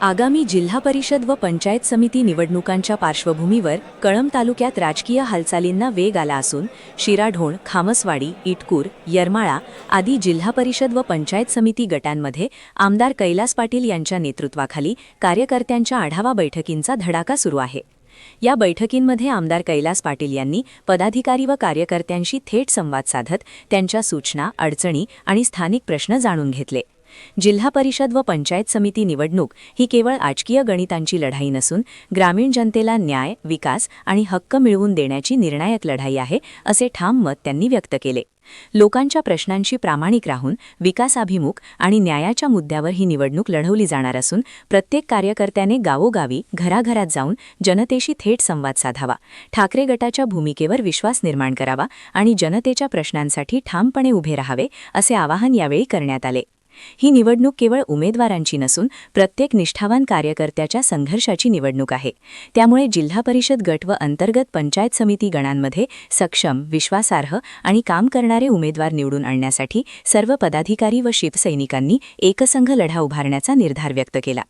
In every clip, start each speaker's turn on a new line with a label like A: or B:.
A: आगामी जिल्हा परिषद व पंचायत समिती निवडणुकांच्या पार्श्वभूमीवर कळंब तालुक्यात राजकीय हालचालींना वेग आला असून शिराढोण खामसवाडी इटकूर यरमाळा आदी जिल्हा परिषद व पंचायत समिती गटांमध्ये आमदार कैलास पाटील यांच्या नेतृत्वाखाली कार्यकर्त्यांच्या आढावा बैठकींचा धडाका सुरू आहे. या बैठकींमध्ये आमदार कैलास पाटील यांनी पदाधिकारी व कार्यकर्त्यांशी थेट संवाद साधत त्यांच्या सूचना अडचणी आणि स्थानिक प्रश्न जाणून घेतले. जिल्हा परिषद व पंचायत समिती निवडणूक ही केवळ आजकीय गणितांची लढाई नसून ग्रामीण जनतेला न्याय विकास आणि हक्क मिळवून देण्याची निर्णायक लढाई आहे असे ठाम मत त्यांनी व्यक्त केले. लोकांच्या प्रश्नांशी प्रामाणिक राहून विकासाभिमुख आणि न्यायाच्या मुद्द्यावर ही निवडणूक लढवली जाणार असून प्रत्येक कार्यकर्त्याने गावोगावी घराघरात जाऊन जनतेशी थेट संवाद साधावा ठाकरे गटाच्या भूमिकेवर विश्वास निर्माण करावा आणि जनतेच्या प्रश्नांसाठी ठामपणे उभे राहावे असे आवाहन यावेळी करण्यात आले. ही निवडणूक केवळ उमेदवारांची नसून प्रत्येक निष्ठावान कार्यकर्त्याच्या संघर्षाची निवडणूक आहे. त्यामुळे जिल्हा परिषद गट व अंतर्गत पंचायत समिती गणांमध्ये सक्षम विश्वासार्ह आणि काम करणारे उमेदवार निवडून आणण्यासाठी सर्व पदाधिकारी व शिवसैनिकांनी एकसंघ लढा उभारण्याचा निर्धार व्यक्त केला.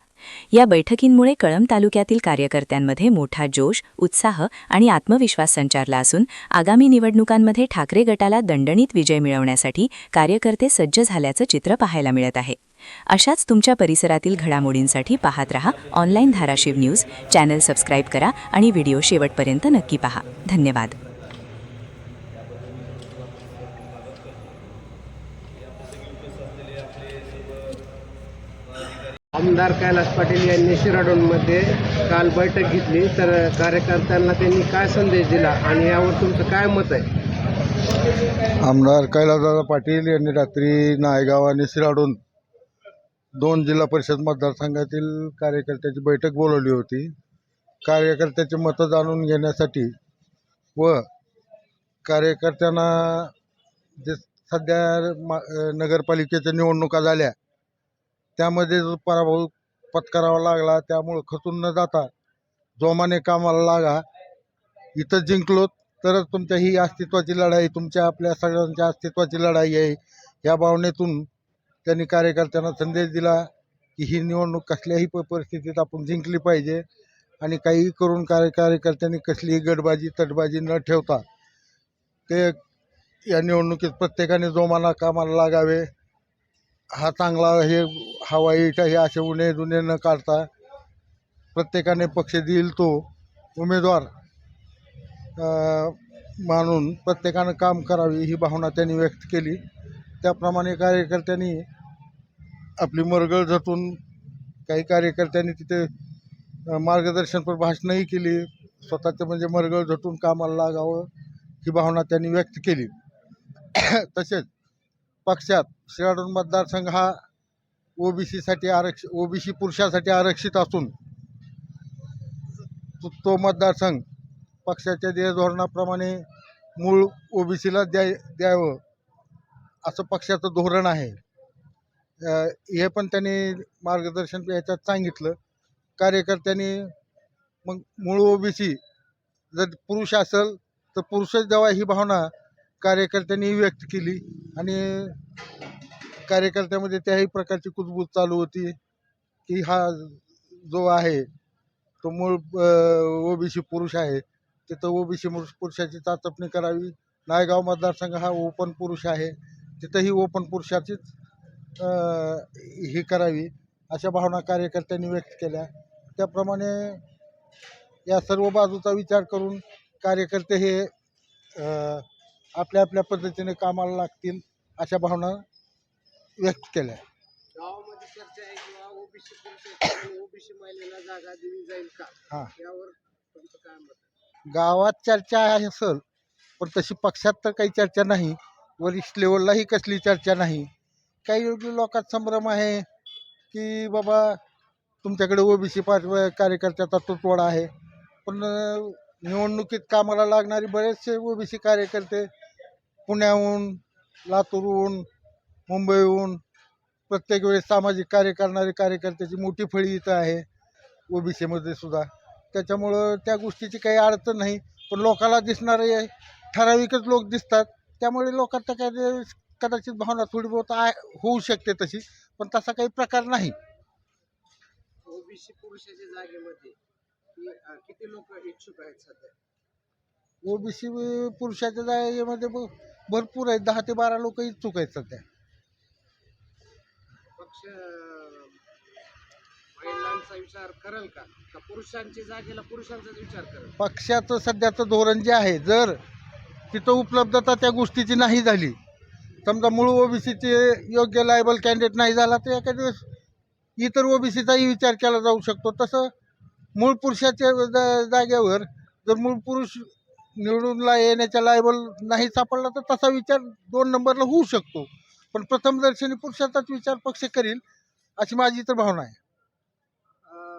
A: या बैठकींमुळे कळंब तालुक्यातील कार्यकर्त्यांमध्ये मोठा जोश उत्साह आणि आत्मविश्वास संचारला असून आगामी निवडणुकांमध्ये ठाकरे गटाला दणदणीत विजय मिळवण्यासाठी कार्यकर्ते सज्ज झाल्याचं चित्र पाहायला मिळत आहे. अशाच तुमच्या परिसरातील घडामोडींसाठी पाहत रहा online Dharashiv news channel subscribe करा आणि व्हिडिओ शेवटपर्यंत नक्की पहा. धन्यवाद.
B: आमदार कैलास पाटील यांनी शिराडोनमध्ये काल बैठक घेतली. तर कार्यकर्त्यांना त्यांनी काय संदेश दिला आणि यावर तुमचं काय मत आहे?
C: आमदार कैलासदादा पाटील यांनी रात्री नायगाव आणि शिराडून दोन जिल्हा परिषद मतदारसंघातील कार्यकर्त्याची बैठक बोलवली होती. कार्यकर्त्याची मतं जाणून घेण्यासाठी व कार्यकर्त्यांना जे सध्या मा नगरपालिकेच्या निवडणुका झाल्या त्यामध्ये जो पराभव पत्करावा लागला त्यामुळं खचून न जाता जोमाने कामाला लागा. इथं जिंकलो तरच तुमच्या ही अस्तित्वाची लढाई तुमच्या आपल्या सगळ्यांच्या अस्तित्वाची लढाई आहे. या भावनेतून त्यांनी कार्यकर्त्यांना संदेश दिला की ही निवडणूक कसल्याही प परिस्थितीत आपण जिंकली पाहिजे आणि काहीही करून कार्य कार्यकर्त्यांनी कसलीही गडबाजी तटबाजी न ठेवता ते या निवडणुकीत प्रत्येकाने जोमाना कामाला लागावे. हा चांगला हे हा हे असे उणे दुणे न काढता प्रत्येकाने पक्ष देईल तो उमेदवार मानून प्रत्येकानं काम करावी ही भावना त्यांनी व्यक्त केली. त्याप्रमाणे कार्यकर्त्यांनी आपली मरगळ झटून काही कार्यकर्त्यांनी तिथे मार्गदर्शनपर भाषणही केली. स्वतःचं म्हणजे मरगळ झटून कामाला लागावं ही भावना त्यांनी व्यक्त केली. तसेच पक्षात शिराडून मतदारसंघ हा ओबीसीसाठी आरक्ष ओबीसी पुरुषासाठी आरक्षित असून तो- तो मतदारसंघ पक्षाच्या ध्येयधोरणाप्रमाणे मूळ ओबीसीला द्याय द्यावं असं पक्षाचं धोरण आहे. हे पण त्यांनी मार्गदर्शन याच्यात सांगितलं. कार्यकर्त्यांनी मग मूळ ओबीसी जर पुरुष असेल तर पुरुषच द्यावा ही भावना कार्यकर्त्यांनी व्यक्त केली आणि कार्यकर्त्यामध्ये त्याही प्रकारची कुजबूज चालू होती की हा जो आहे तो मूळ ओबीसी पुरुष आहे तिथं ओबीसी पुरुषाची चाचपणी करावी. नायगाव मतदारसंघ हा ओपन पुरुष आहे तिथंही ओपन पुरुषाचीच ही करावी अशा भावना कार्यकर्त्यांनी व्यक्त केल्या. त्याप्रमाणे या सर्व बाजूचा विचार करून कार्यकर्ते हे आपल्या आपल्या पद्धतीने कामाला लागतील अशा भावना व्यक्त
B: गावामध्ये चर्चा आहे किंवा ओबीसी पुरुष ओबीसी महिलेला जागा दिली जाईल का?
C: हां.
B: यावर तुमचं काय मत आहे?
C: गावात चर्चा आहे असेल पण तशी पक्षात तर काही चर्चा नाही. वरिष्ठ लेवललाही कसली चर्चा नाही. काही लोकात संभ्रम आहे की बाबा तुमच्याकडे ओबीसी कार्यकर्त्याचा तुटवडा आहे. पण अं, निवडणुकीत कामाला लागणारे बरेचसे ओबीसी कार्यकर्ते पुण्याहून लातूरहून मुंबईहून प्रत्येक वेळेस सामाजिक कार्य करणारे कार्यकर्त्याची मोठी फळी इथं आहे ओबीसीमध्ये सुद्धा. त्याच्यामुळं त्या गोष्टीची काही अडचण नाही पण लोकाला दिसणारे ठराविकच लोक दिसतात. त्यामुळे लोकांचा काय कदाचित भावना थोडी बहुत आहे होऊ शकते तशी पण तसा काही प्रकार नाही.
B: ओबीसी पुरुषाच्या जागेमध्ये कि- अं, किती लोक इच्छुक आहेत सध्या?
C: ओबीसी पुरुषाच्या जागेमध्ये भरपूर आहेत दहा ते बारा लोक इच्छुक आहेत सध्या.
B: पक्ष महिलांचा विचार करेल का? का जागेला पुरुषांचाच विचार करेल?
C: पक्षाचं सध्याचं धोरण जे आहे जर तिथं उपलब्धता त्या गोष्टीची नाही झाली समजा मूळ ओबीसीचे योग्य लायबल कॅन्डिडेट नाही झाला तर एका दिवस इतर ओबीसीचाही विचार केला जाऊ शकतो. तसं मूळ पुरुषाच्या जा- जागेवर जर मूळ पुरुष निवडूनला येण्याच्या लायबल नाही सापडला तर तसा विचार दोन नंबरला होऊ शकतो. पण प्रथमदर्शनी पुरुषाचाच विचार पक्ष करील अशी माझी तर भावना आहे.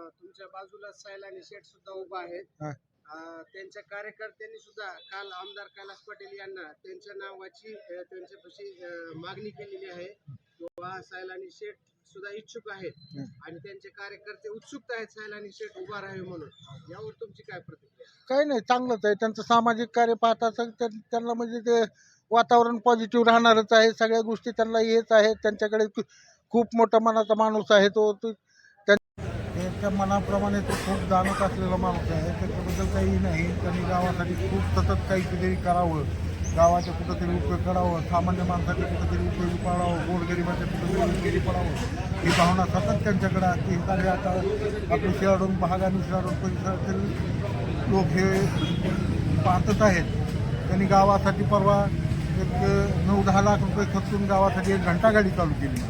B: तुमच्या बाजूला सैलानी शेठ सुद्धा उभा आहेत.
C: हा.
B: अं, त्यांच्या कार्यकर्त्यांनी सुद्धा काल आमदार कैलास पाटील यांना त्यांच्या नावाची अं, त्यांच्यापाशी अं, मागणी केलेली आहे. किंवा सैलानी शेठ सुद्धा इच्छुक आहेत.
C: हं.
B: आणि त्यांचे कार्यकर्ते उत्सुक आहेत सैलानी शेठ उभा राहावे म्हणून. यावर तुमची काय प्रतिक्रिया
C: काही नाही चांगलंच आहे. त्यांचं सामाजिक कार्य पाहता सग- त्यां- त्यांना म्हणजे ते वातावरण पॉझिटिव्ह राहणारच आहे. सगळ्या गोष्टी त्यांना येत आहेत त्यांच्याकडे खूप मोठा मनाचा माणूस आहे तो. त्यांच्या त्यां- मनाप्रमाणे तो खूप जाणत असलेला माणूस आहे. त्याच्याबद्दल काही नाही. त्यांनी गावासाठी खूप सतत काहीतरी करावं. गावाच्या कुठंतरी उपयोग करावं. सामान्य माणसाच्या कुठंतरी उपयोगी पडावं. गोरगरिबाच्या कुठंतरी उपयोगी पडावं. ही भावना सतत त्यांच्याकडे असते. ही आता आपले शिराडून भाग आणि शिराडून परिसरातील लोक हे पाहतच आहेत. त्यांनी गावासाठी परवा एक नऊ दहा लाख रुपये खर्चून गावासाठी एक घंटागाडी चालू केली.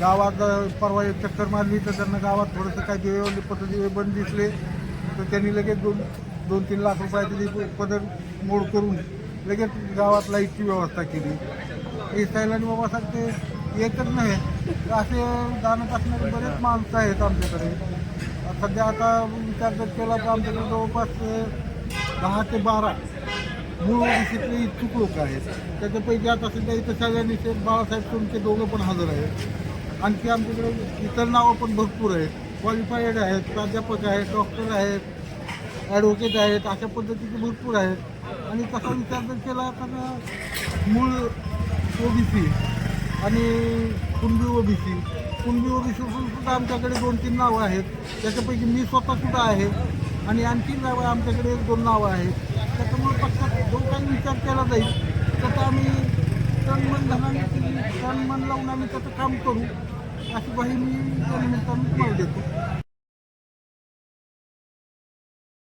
C: गावात परवा एक चक्कर मारली तर त्यांना गावात थोडंसं काही दिवे पद्धती बंद दिसले. तर त्यांनी लगेच दोन दोन तीन लाख रुपयाचे पदर मोड करून लगेच गावात लाईटची व्यवस्था केली. हे सैलानी ते येतच नाही. तर असे जाणत असणारे बरेच माणसं आहेत आमच्याकडे. सध्या आता विचार जर केला तर आमच्याकडे जवळपास दहा ते बारा मूळ ओबीसीतले इच्छुक लोक आहेत. त्याच्यापैकी आता सध्या इथं सगळ्यांनी शेठ बाळासाहेब तुमचे दोघं पण हजर आहेत. आणखी आमच्याकडे इतर नावं पण भरपूर आहेत. क्वालिफाईड आहेत प्राध्यापक आहेत डॉक्टर आहेत ॲडव्होकेट आहेत अशा पद्धतीचे भरपूर आहेत. आणि तसा विचार जर केला तर मूळ ओबीसी आणि कुणबी ओबीसी. कुणबी सी सुद्धा आमच्याकडे दोन तीन नावं आहेत. त्याच्यापैकी मी स्वतः सुद्धा आहे. आणि आणखी नावं आमच्याकडे एक दोन नावं आहेत. त्याच्यामुळे पक्षात जो काही विचार केला जाईल त्याचा आम्ही तन मन धनाने तन मन लावून आम्ही त्याचं काम करू अशी ग्वाही मी त्या निमित्तानं तुम्हाला देतो.